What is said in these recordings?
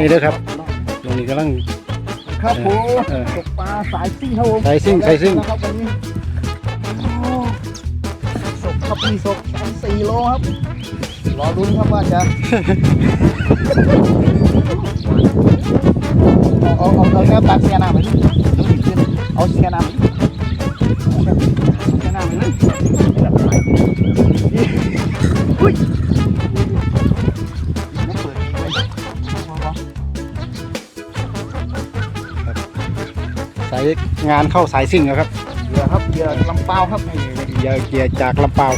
นี่เด้อครับตรงนี้กำลัง ครับผมเออตกปลาสายซิ่งครับผมสายซิ่งสายซิ่ง นะครับวันนี้โอ้ศพครับมีศพสามสี่โลครับ รอรุ้นครับว่าจะ เอาเอาเอาแนวตัดเสียหน้าไปนี่เอาเสียหน้าไปเอาเสียหน้าไปเลยอุ้ยายงานเข้าสายซิ่งแล้วครับเหยื่อครับเหยื่อลำเปล่าครับเหยื่อเกียร์จากลำเปาว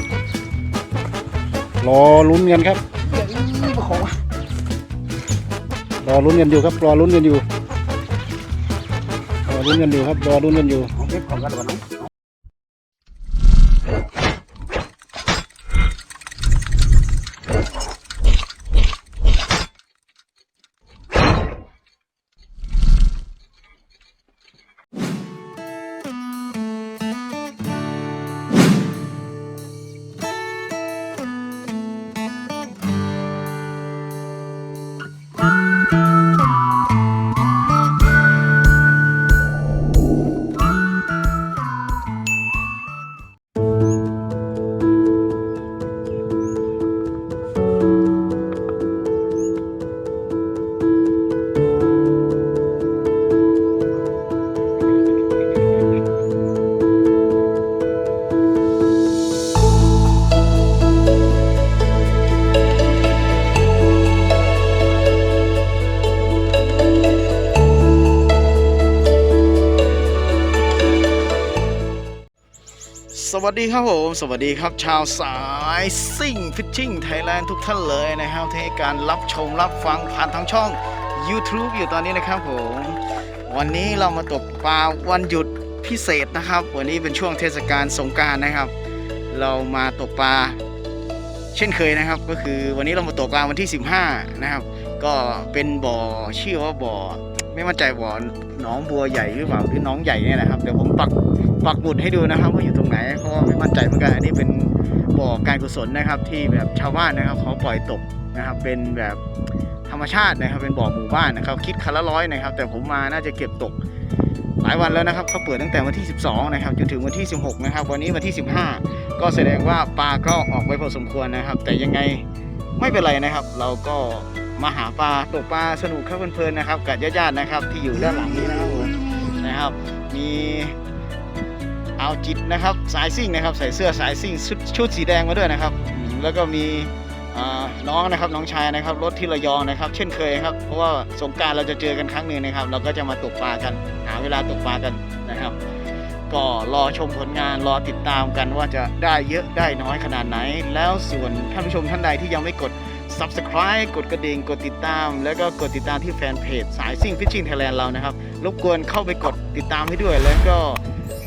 รอลุ้นกันครับเหยื่อนี่มาของรอลุ้นกันอยู่ครับรอลุ้นกันอยู่รอลุ้นกันอยู่ครับรอลุ้นกันอยู่ของเก็บของกันวันนั้นส วัสดีครับผม สวัสดีครับชาวสายซิ่งฟิชชิ่งไทยแลนด์ทุกท่านเลยนะครับที่ให้การรับชมรับฟังผ่านทางช่อง YouTube อยู่ตอนนี้นะครับผม วันนี้เรามาตกปลาวันหยุดพิเศษนะครับ วันนี้เป็นช่วงเทศกาลสงการนะครับ เรามาตกปลาเช่นเคยนะครับ ก็คือวันนี้เรามาตกปลาวันที่ 15 นะครับ ก็เป็นบ่อชื่อว่าบ่อ ไม่มั่นใจบ่อหนองบัวใหญ่หรือเปล่าหรือน้องใหญ่เนี่ยนะครับเดี๋ยวผมปักปักหมุดให้ดูนะครับว่าอยู่ตรงไหนเพราะไม่มั่นใจเหมือนกันอันนี้เป็นบ่อการกุศลนะครับ ที่แบบชาวบ้านนะครับเขาปล่อยตกนะครับ เป็นแบบธรรมชาตินะครับ เป็นบ่อหมู่บ้านนะครับ คิดคันละร้อยนะครับ แต่ผมมาน่าจะเก็บตกหลายวันแล้วนะครับเขาเปิดตั้งแต่วันที่ 12 นะครับจนถึงวันที่ 16 นะครับ วันนี้วันที่ 15 ก็แสดงว่าปลาก็ออกไปพอสมควรนะครับ แต่ยังไงไม่เป็นไรนะครับ เราก็ มาหาปลาตกปลาสนุกครับเพลินๆนะครับกับญาติๆนะครับ ที่อยู่ด้านหลังนี้นะครับผมนะครับ มีเอาจิตนะครับสายซิ่งนะครับใส่เสื้อสายซิ่งชุดชุดสีแดงมาด้วยนะครับ แล้วก็มีน้องนะครับน้องชายนะครับรถที่ระยองนะครับ เช่นเคยครับเพราะว่าสงการเราจะเจอกันครั้งหนึ่งนะครับ เราก็จะมาตกปลากันหาเวลาตกปลากันนะครับ ก็รอชมผลงานรอติดตามกันว่าจะได้เยอะได้น้อยขนาดไหน แล้วส่วนท่านผู้ชมท่านใดที่ยังไม่กด subscribe กดกระดิ่ง กดติดตาม แล้วก็กดติดตามที่แฟนเพจสายซิ่งฟิชชิ่งไทยแลนด์เรานะครับ รบกวนเข้าไปกดติดตามให้ด้วย แล้วก็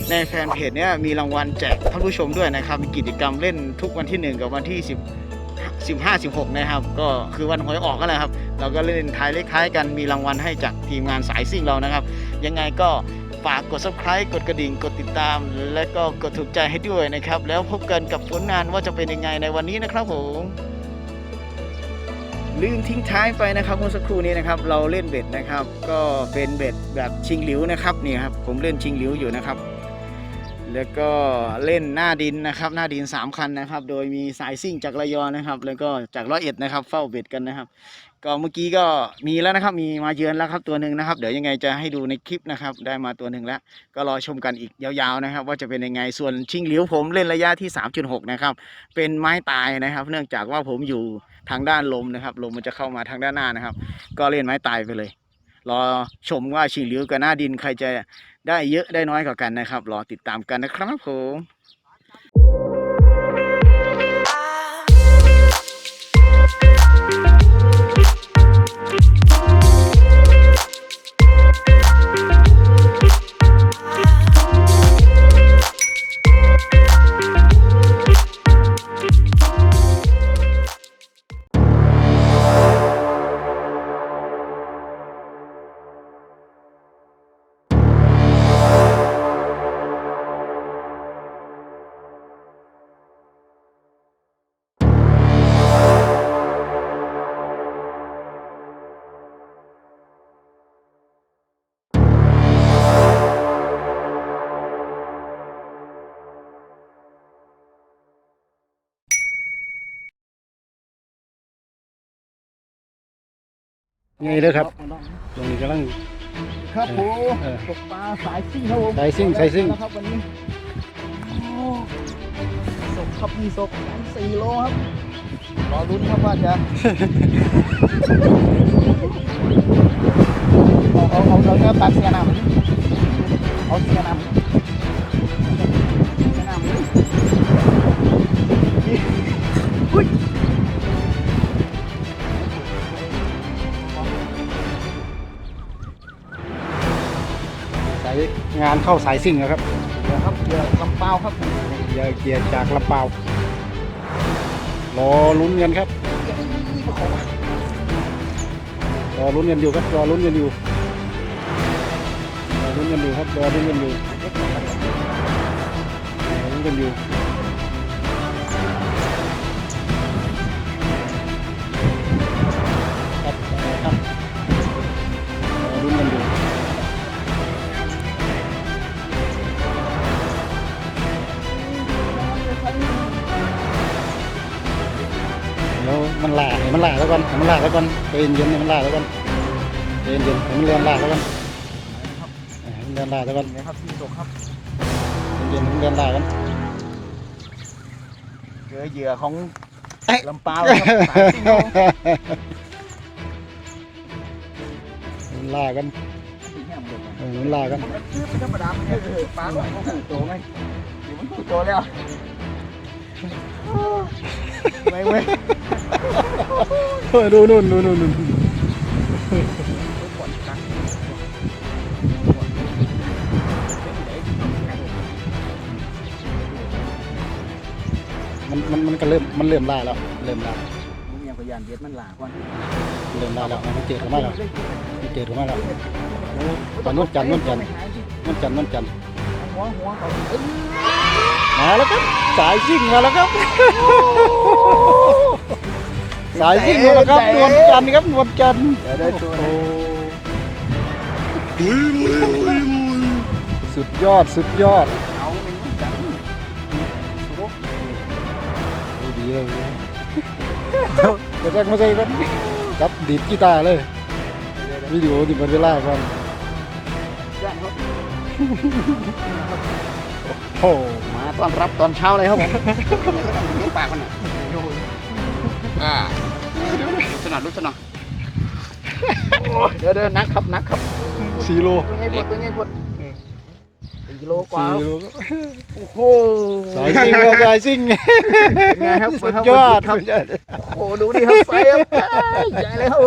ในแฟนเพจเนี้ยมีรางวัลแจกท่านผู้ชมด้วยนะครับ มีกิจกรรมเล่นทุกวันที่ 1 กับวันที่ 10 15 16 นะครับ ก็คือวันหวยออกก็แล้วครับ เราก็เล่นท้ายเลขท้ายกัน มีรางวัลให้จากทีมงานสายซิ่งเรานะครับ ยังไงก็ฝากกด subscribe กดกระดิ่ง กดติดตาม และก็กดถูกใจให้ด้วยนะครับ แล้วพบกันกับผลงานว่าจะเป็นยังไงในวันนี้นะครับผม ลืมทิ้งท้ายไปนะครับเมื่อสักครู่นี้นะครับเราเล่นเบ็ดนะครับ ก็เป็นเบ็ดแบบชิงหลิวนะครับนี่ครับผมเล่นชิงหลิวอยู่นะครับ แล้วก็เล่นหน้าดินนะครับ หน้าดิน 3 คันนะครับ โดยมีสายซิ่งจากระยองนะครับ แล้วก็จากร้อยเอ็ดนะครับ เฝ้าเบ็ดกันนะครับ ก็เมื่อกี้ก็มีแล้วนะครับ มีมาเยือนแล้วครับตัวหนึ่งนะครับ เดี๋ยวยังไงจะให้ดูในคลิปนะครับ ได้มาตัวหนึ่งแล้ว ก็รอชมกันอีกยาวๆนะครับ ว่าจะเป็นยังไงส่วนชิงหลิวผมเล่นระยะที่ 3.6 นะครับ เป็นไม้ตายนะครับ เนื่องจากว่าผมอยู่ทางด้านลมนะครับ ลมมันจะเข้ามาทางด้านหน้านะครับ ก็เล่นไม้ตายไปเลย รอชมว่าชิงหลิวกับหน้าดินใครจะได้เยอะได้น้อยกว่ากันนะครับ รอติดตามกันนะครับผม ไงเลยครับตรงนี้กำลัง ครับผมเออตกปลาสายซิ่งครับผมสายซิ่งสายซิ่งแล้วครับวันนี้โอ้ศพครับมีศพสามสี่โลครับรอลุ้นครับว่าจะ เอาเอาเอาเอาเนื้อปลาเสียน้ำเอาเสียน้ำ งานเข้าสายซิ่งแล้วครับเดี๋ยวครับเดี๋ยวลำเปล่าครับเยาเกียร์จากลำเปาวรอลุ้นกันครับรอลุ้นกันอยู่ครับรอลุ้นกันอยู่รอลุ้นกันอยู่ครับรอลุ้นกันอยู่รอลุ้นกันอยู่ ลาให้มันหลาแล้วก่อนให้มันหลาแล้วก่อนใจเย็นๆให้มันหลาแล้วก่อนใจเย็นๆให้มันเรียนหลาแล้วก่อนให้มันเรียนหลาแล้วก่อนนะครับที่ตกครับเย็นๆให้มันเรียนหลาก่อนเจอเหยื่อของลำเปล่าครับสายซิ่งครับผมมันลากันสีแห้งหมดเลยเออมันลากันชื่อเป็นธรรมดามันคือปลาหน่อยเขาหูโตไหมเดี๋ยวมันหูโตแล้วไม่เว้ยเออ ดูนู่นดูนู่นนู่นมันมันมันก็เริ่มมันเริ่มล่าแล้วเริ่มล่ามึงยังพยานเบียดมันหลาก่อนเริ่มล่าแล้วมันเกิดขึ้นมาแล้วมันเกิดขึ้นมาแล้วโอ้ตอนนวดจันทร์นวดจันทร์นวดจันทร์นวดจันทร์หัวหัวเขาเอ้ยมาแล้วครับสายซิ่งมาแล้วครับ สายซิ่งมาแล้วครับนวลจันทร์ครับนวลจันทร์เดี๋ยวได้ตัวโอ้สุดยอดสุดยอดเอาเป็นจังดูดีเลยเดี๋ยวแรกมาใส่กันจับดีดกีตาร์เลยวิดีโอที่มันเวลาก่อนย่างครับโอ้มาต้อนรับตอนเช้าเลยครับผมเลี้ยงปากมันอะ อ่าลุกสนอลุกสนอเดี๋ยวเดี๋ยวนักครับนักครับสี่โลตัวใหญ่ปวดตัวใหญ่ปวดสี่กิโลกว่าสี่ครับโลโอ้โหสายซิ่งครับสายซิ่งเป็นไงครับสุดยอดครับสุดยอดโอ้โหดูดิครับไฟครับใหญ่เลยครับ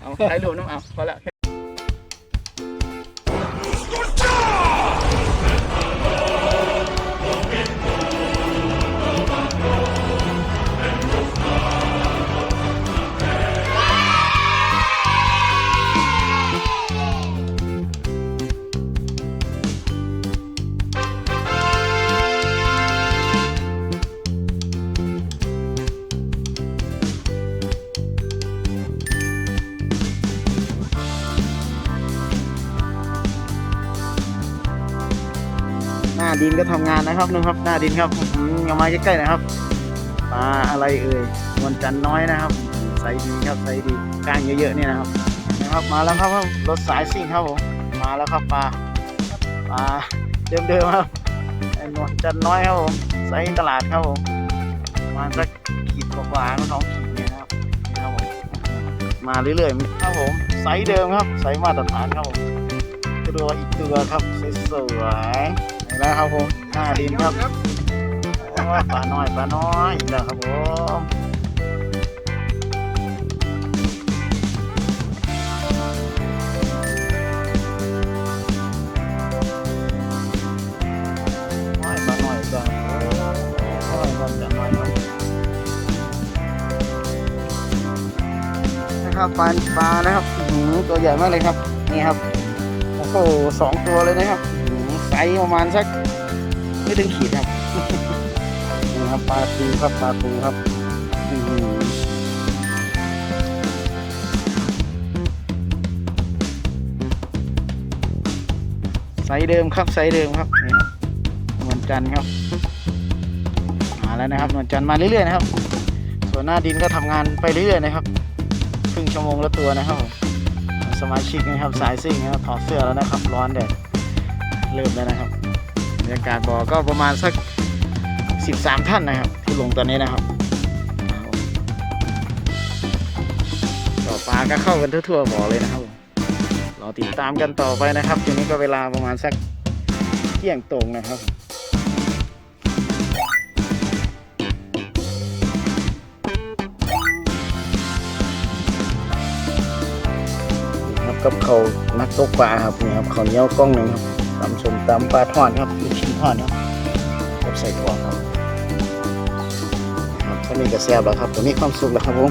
เอาใช้รวมน้ำเอาพอแล้ว น้าดินก็ทำงานนะครับนะครับ หน้าดินครับเอามาใกล้ๆนะครับปลาอะไรเอ่ยนวลจันน้อยนะครับใสดีครับใสดีกล้างเยอะๆเนี่ยนะครับนะครับ มาแล้วครับรถสายซิ่งครับผมมาแล้วครับปลาปลาเดิมๆครับไอ้นวลจันน้อยครับผมไซส์ตลาดครับผมประมาณสักขีดกว่าๆก็สองขีดเนี่ยนะครับนี่ครับผมมาเรื่อยๆครับผมไซส์เดิมครับไซส์มาตรฐานครับผมตัวอีกตัวครับสวยๆ นี่แหล้วครับผมหน้าดินครับโอ้ปลาน้อยปลาน้อยอีกแล้วครับผมปลาน้อยอีกแล้วโอ้ยปลาจะน้อยครับนะครับปลาปลานะครับอื้อหือตัวใหญ่มากเลยครับ นี่ครับ โอ้โหสองตัวเลยนะครับ ไซส์ประมาณสักไม่ถึงขีดครับนี่ครับปลาทูครับปลาทูครับอื้อหือไซส์เดิมครับไซส์เดิมครับนี่ครับนวลจันทร์ครับมาแล้วนะครับนวลจันทร์มาเรื่อยๆนะครับ ส่วนหน้าดินก็ทำงานไปเรื่อยๆนะครับครึ่งชั่วโมงละตัวนะครับผมสมาชิกนะครับสายซิ่งนะครับถอดเสื้อแล้วนะครับ ร้อนแดด เริ่มแล้วนะครับบรรยากาศบ่อก็ประมาณสัก 13 ท่านนะครับ ที่ลงตอนนี้นะครับต่อปลาก็เข้ากันทั่วๆบ่อเลยนะครับรอติดตามกันต่อไปนะครับทีนี้ก็เวลาประมาณสักเที่ยงตรงนะครับครับกับเขานักตกปลาครับนี่ครับเขาเนียวกล้องหนึ่งครับ ตำส้มตำปลาทอดครับลูกชิ้นทอดครับกับใส่ถั่วครับครับก็มีกระแซบแล้วครับตัวนี้ความสุขแล้วครับผม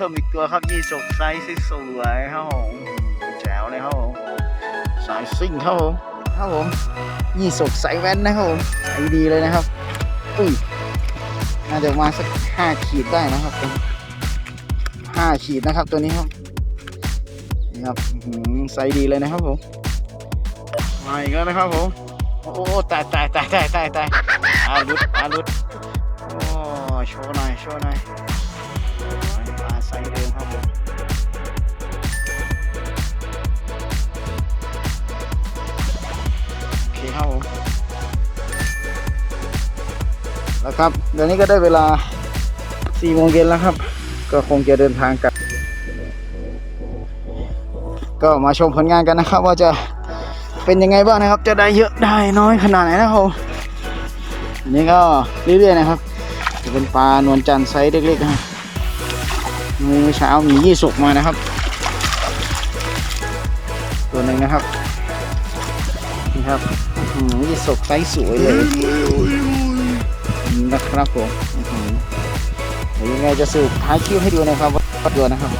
พิ่มอีกตัวครับยี่สกไซส์สวยๆครับผมแจ๋วเลยครับผมสายซิ่งครับผมครับผมยี่สกไซส์แว่นนะครับผมไอดีเลยนะครับอุ้ยน่าจะมาสักห้าขีดได้นะครับผมห้าขีดนะครับตัวนี้ครับนี่ครับอื้อหือไซส์ดีเลยนะครับผมมาอีกแล้วนะครับผมโอ้โหตายตายตายตายตายตายอาลุดอาลุดโอ้โชว์หน่อยโชว์หน่อยาไซส์เดิมครับผมโอเคครับผมแล้วครับเดี๋ยวนี้ก็ได้เวลา4โมงเย็นแล้วครับ ก็คงจะเดินทางกลับก็มาชมผลงานกันนะครับ ว่าจะเป็นยังไงบ้างนะครับ จะได้เยอะได้น้อยขนาดไหนนะครับผมอันนี้ก็เรื่อยๆนะครับ จะเป็นปลานวลจันทร์ไซส์เล็กๆนะ เมื่อเช้ามียี่สุกมานะครับ ตัวหนึ่งนะครับนี่ครับหือยี่สุกไซส์สวยเลยนะครับผมเดี๋ยวยังไงจะสรุปท้ายคิ้วให้ดูนะครับว่าตัวนะครับ